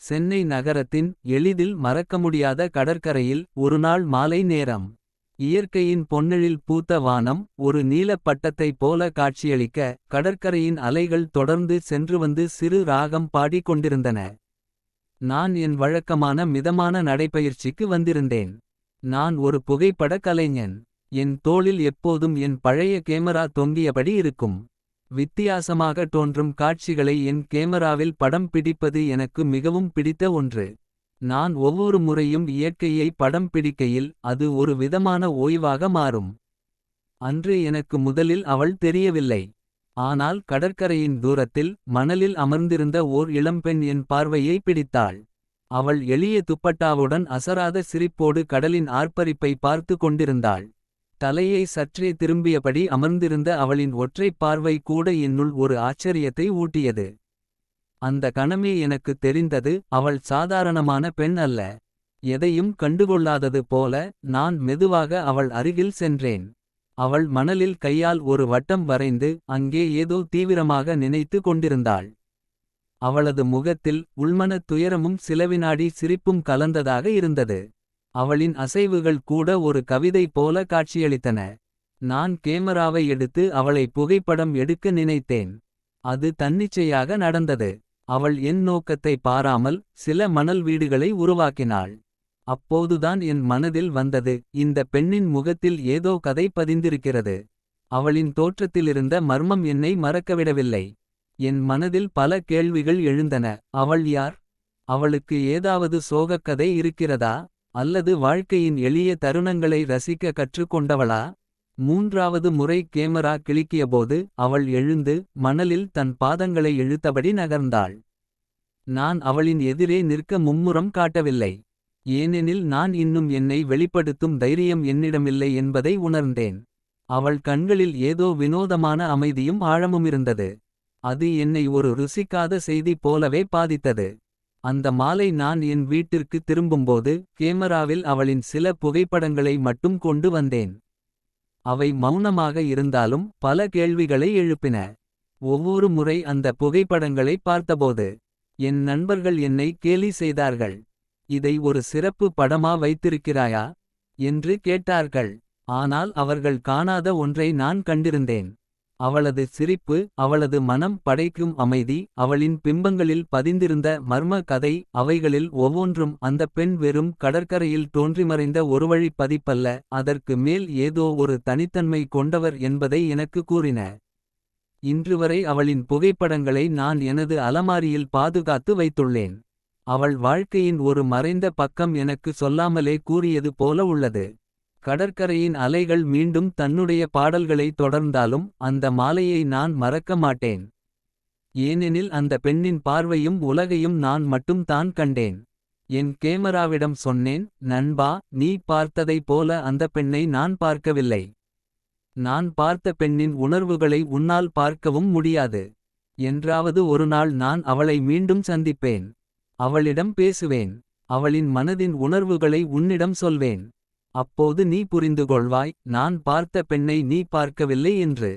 சென்னை நகரத்தின் எளிதில் மறக்க முடியாத கடற்கரையில் ஒருநாள் மாலை நேரம். இயற்கையின் பொன்னெழில் பூத்த வானம் ஒரு நீலப் பட்டத்தைப் போல காட்சியளிக்க. கடற்கரையின் அலைகள் தொடர்ந்து சென்று வந்து சிறு ராகம் பாடிக் கொண்டிருந்தன. நான் என் வழக்கமான மிதமான நடைப்பயிற்சிக்கு வந்திருந்தேன். நான் ஒரு புகைப்பட கலைஞன். என் தோளில் எப்போதும் என் பழைய கேமரா தொங்கியபடி இருக்கும். வித்தியாசமாக தோன்றும் காட்சிகளை என் கேமராவில் படம் பிடிப்பது எனக்கு மிகவும் பிடித்த ஒன்று. நான் ஒவ்வொரு முறையும் இயற்கையை படம் பிடிக்கையில் அது ஒரு விதமான ஓய்வாக மாறும். அன்று எனக்கு முதலில் அவள் தெரியவில்லை. ஆனால் கடற்கரையின் தூரத்தில் மணலில் அமர்ந்திருந்த ஓர் இளம்பெண் என் பார்வையை பிடித்தாள். அவள் எளிய துப்பட்டாவுடன் அசராத சிரிப்போடு கடலின் ஆர்ப்பரிப்பை பார்த்து கொண்டிருந்தாள். தலையை சற்றே திரும்பியபடி அமர்ந்திருந்த அவளின் ஒற்றைப் பார்வை கூட என்னுள் ஒரு ஆச்சரியத்தை ஊட்டியது. அந்த கணமே எனக்கு தெரிந்தது அவள் சாதாரணமான பெண் அல்ல. எதையும் கண்டுகொள்ளாதது போல நான் மெதுவாக அவள் அருகில் சென்றேன். அவள் மணலில் கையால் ஒரு வட்டம் வரைந்து அங்கே ஏதோ தீவிரமாக நினைத்து கொண்டிருந்தாள். அவளது முகத்தில் உள்மனத் துயரமும் சிலவினாடி சிரிப்பும் கலந்ததாக இருந்தது. அவளின் அசைவுகள் கூட ஒரு கவிதை போல காட்சியளித்தன. நான் கேமராவை எடுத்து அவளை புகைப்படம் எடுக்க நினைத்தேன். அது தன்னிச்சையாக நடந்தது. அவள் என் நோக்கத்தை பாராமல் சில மணல் வீடுகளை உருவாக்கினாள். அப்போதுதான் என் மனதில் வந்தது இந்த பெண்ணின் முகத்தில் ஏதோ கதை பதிந்திருக்கிறது. அவளின் தோற்றத்திலிருந்த மர்மம் என்னை மறக்கவிடவில்லை. என் மனதில் பல கேள்விகள் எழுந்தன அவள் யார். அவளுக்கு ஏதாவது சோகக்கதை இருக்கிறதா. அல்லது வாழ்க்கையின் எளிய தருணங்களை ரசிக்க கற்றுக்கொண்டவளா மூன்றாவது முறை கேமரா கிளிக்கியபோது அவள் எழுந்து மணலில் தன் பாதங்களை இழுத்தபடி நகர்ந்தாள். நான் அவளின் எதிரே நிற்க மும்முரம் காட்டவில்லை. ஏனெனில் நான் இன்னும் என்னை வெளிப்படுத்தும் தைரியம் என்னிடமில்லை என்பதை உணர்ந்தேன். அவள் கண்களில் ஏதோ வினோதமான அமைதியும் ஆழமுமிருந்தது. அது என்னை ஒரு ருசிக்காத செய்தி போலவே பாதித்தது. அந்த மாலை நான் என் வீட்டிற்கு திரும்பும்போது கேமராவில் அவளின் சில புகைப்படங்களை மட்டும் கொண்டு வந்தேன். அவை மௌனமாக இருந்தாலும் பல கேள்விகளை எழுப்பின. ஒவ்வொரு முறை அந்த புகைப்படங்களை பார்த்தபோது. என் நண்பர்கள் என்னை கேலி செய்தார்கள். இதை ஒரு சிறப்பு படமா வைத்திருக்கிறாயா. என்று கேட்டார்கள். ஆனால் அவர்கள் காணாத ஒன்றை நான் கண்டிருந்தேன். அவளது சிரிப்பு அவளது மனம் படைக்கும் அமைதி அவளின் பிம்பங்களில் பதிந்திருந்த மர்ம கதை அவைகளில் ஒவ்வொன்றும் அந்த பெண் வெறும் கடற்கரையில் தோன்றிமறைந்த ஒருவழி பதிப்பல்ல அதற்கு மேல் ஏதோ ஒரு தனித்தன்மை கொண்டவர் என்பதை எனக்கு கூறின. இன்றுவரை அவளின் புகைப்படங்களை நான் எனது அலமாரியில் பாதுகாத்து வைத்துள்ளேன். அவள் வாழ்க்கையின் ஒரு மறைந்த பக்கம் எனக்கு சொல்லாமலே கூறியது போல உள்ளது. கடற்கரையின் அலைகள் மீண்டும் தன்னுடைய பாடல்களை தொடர்ந்தாலும் அந்த மாலையை நான் மறக்க மாட்டேன். ஏனெனில் அந்த பெண்ணின் பார்வையும் உலகையும் நான் மட்டும் தான் கண்டேன். என் கேமராவிடம் சொன்னேன் நண்பா நீ பார்த்ததை போல அந்த பெண்ணை நான் பார்க்கவில்லை. நான் பார்த்த பெண்ணின் உணர்வுகளை உன்னால் பார்க்கவும் முடியாது. என்றாவது ஒருநாள் நான் அவளை மீண்டும் சந்திப்பேன். அவளிடம் பேசுவேன். அவளின் மனதின் உணர்வுகளை உன்னிடம் சொல்வேன். அப்போது நீ புரிந்துகொள்வாய் நான் பார்த்த பெண்ணை நீ பார்க்கவில்லை என்று.